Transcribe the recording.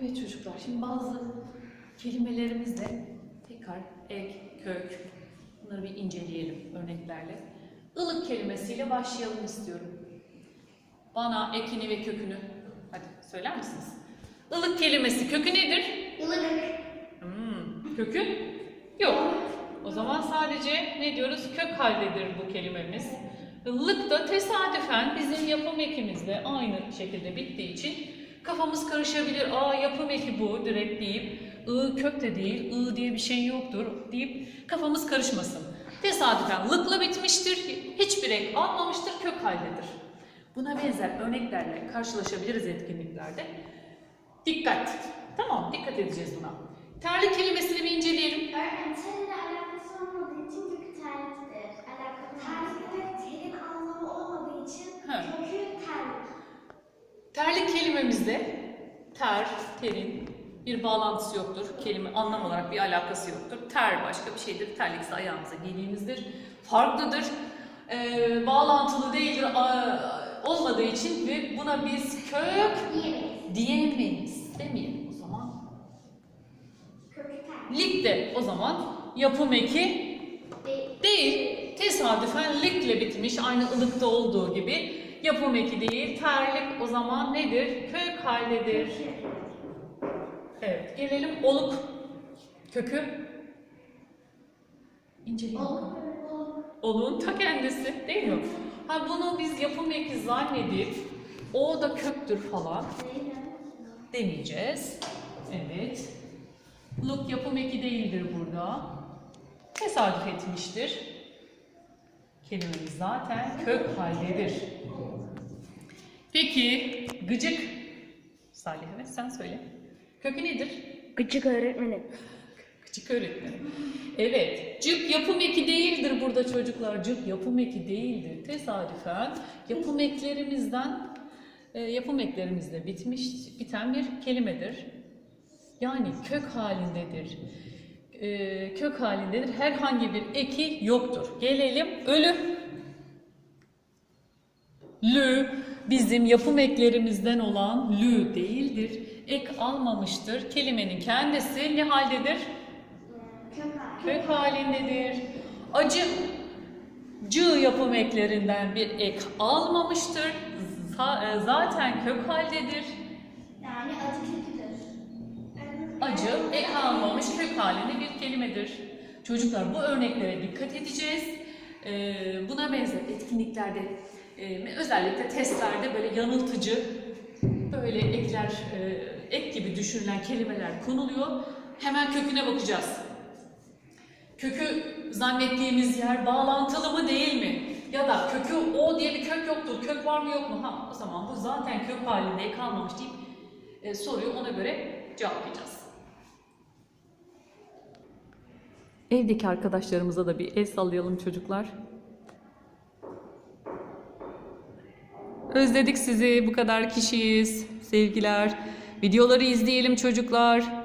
Evet çocuklar, şimdi bazı kelimelerimizle tekrar ek, kök, bunları bir inceleyelim örneklerle. Ilık kelimesiyle başlayalım istiyorum. Bana ekini ve kökünü, hadi söyler misiniz? Ilık kelimesi kökü nedir? Ilık. Hmm, kökü yok. O zaman sadece ne diyoruz? Kök haldedir bu kelimemiz. Illık da tesadüfen bizim yapım ekimizle aynı şekilde bittiği için kafamız karışabilir. Aa yapım eki bu direkt deyip ı kök de değil, ı diye bir şey yoktur deyip kafamız karışmasın. Tesadüfen lıkla bitmiştir, hiçbir ek almamıştır, kök haldedir. Buna benzer örneklerle karşılaşabiliriz etkinliklerde. Dikkat. Tamam, dikkat edeceğiz buna. Terlik kelimesini bir inceleyelim. Öğretmen terle alakası olmadığı için Terlik kelimemizde ter, terin bir bağlantısı yoktur. Kelime anlam olarak bir alakası yoktur. Ter başka bir şeydir. Terlik ise ayağımıza giydiğimizdir. Farklıdır. Ee, bağlantılı değildir. Aa, olmadığı için ve buna biz kök Diyemeyiz. diyemeyiz. Demeyelim o zaman. Lik de o zaman yapım eki Değil. Değil. Tesadüfen likle bitmiş. Aynı ılıkta olduğu gibi. Yapım eki değil. Terlik o zaman nedir? Kök haldedir. Evet. Gelelim oluk. Kökü. İnceleyelim. Oluk. Oluğun ta kendisi değil mi? Ha bunu biz yapım eki zannedip o da köktür falan demeyeceğiz. Evet. Look yapım eki değildir burada. Tesadüf etmiştir. Kelimemiz zaten kök haldedir. Peki gıcık. Salih evet sen söyle. Kökü nedir? Gıcık öğretmenim. Gıcık öğretmenim. Evet. Cık yapım eki değildir burada çocuklar. Cık yapım eki değildir. Tesadüfen yapım eklerimizden e, yapım eklerimizde bitmiş, biten bir kelimedir. Yani kök halindedir. E, kök halindedir. Herhangi bir eki yoktur. Gelelim ölü. Lü bizim yapım eklerimizden olan lü değildir. Ek almamıştır. Kelimenin kendisi ne haldedir? Kök halindedir. Acı cı yapım eklerinden bir ek almamıştır. E, Zaten kök haldedir. Yani acı köküdür. Acı ek almamış kök halinde bir kelimedir. Çocuklar bu örneklere dikkat edeceğiz. Ee, buna benzer etkinliklerde e, özellikle testlerde böyle yanıltıcı böyle ekler e, ek gibi düşünülen kelimeler konuluyor. Hemen köküne bakacağız. Kökü zannettiğimiz yer bağlantılı mı değil mi? Ya da kökü o diye bir kök yoktur. Kök var mı yok mu? Ha o zaman bu zaten kök halinde kalmamış deyip e, soruyu ona göre cevaplayacağız. Evdeki arkadaşlarımıza da bir el sallayalım çocuklar. Özledik sizi. Bu kadar kişiyiz. Sevgiler. Videoları izleyelim çocuklar.